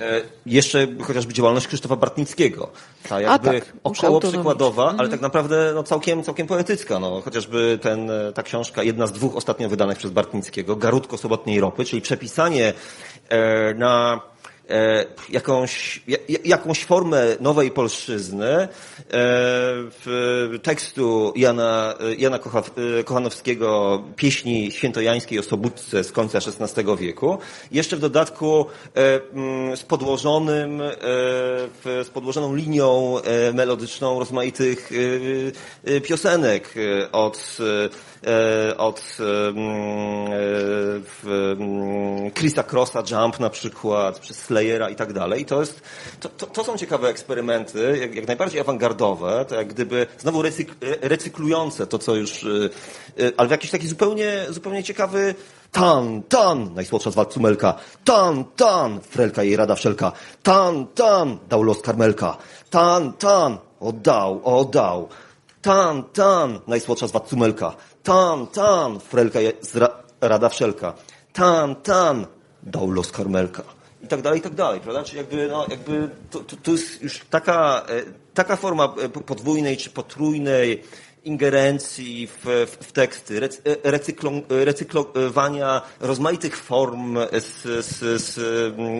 E, jeszcze chociażby działalność Krzysztofa Bartnickiego. Ta jakby tak, około przykładowa, ale tak naprawdę no, całkiem, całkiem poetycka. No. Chociażby ten, e, ta książka, jedna z dwóch ostatnio wydanych przez Bartnickiego, Garutko Sobotniej Ropy, czyli przepisanie e, na jakąś, jakąś formę nowej polszczyzny, e, w tekstu Jana, Jana e, Kochanowskiego, pieśni świętojańskiej o Sobótce z końca XVI wieku. Jeszcze w dodatku mm, z podłożonym, z podłożoną linią melodyczną rozmaitych piosenek od E, od Chrisa Crossa Jump na przykład, przez I tak dalej. To, jest, to, to, to są ciekawe eksperymenty, jak, jak najbardziej awangardowe, to jak gdyby znowu recykl, recyklujące to, co już, e, e, ale w jakiś taki zupełnie, zupełnie ciekawy Tan, tan, najsłodsza z walk. Tan, tan, frelka jej rada wszelka. Tan, tan, dał los karmelka. Tan, tan, oddał, oddał. Tan, tan, najsłodsza z Cumelka. Tan, tan, frelka jest rada wszelka. Tan, tan, dał los karmelka. I tak dalej, i tak dalej, prawda? Czyli jakby, no, jakby to, to, to jest już taka, e, taka forma e, podwójnej czy potrójnej ingerencji w, w teksty, recyklo, recyklowania rozmaitych form, z, z, z,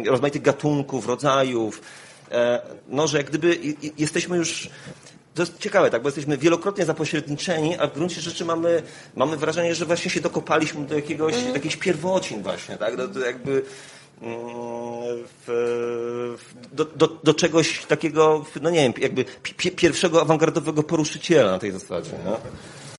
rozmaitych gatunków, rodzajów, e, no, że jak gdyby jesteśmy już to jest ciekawe, tak, bo jesteśmy wielokrotnie zapośredniczeni, a w gruncie rzeczy mamy, mamy wrażenie, że właśnie się dokopaliśmy do jakiegoś, mm. jakichś pierwocin właśnie, tak, do, do jakby mm, w, do, do, do, czegoś takiego, no nie wiem, jakby pierwszego awangardowego poruszyciela na tej zasadzie. No?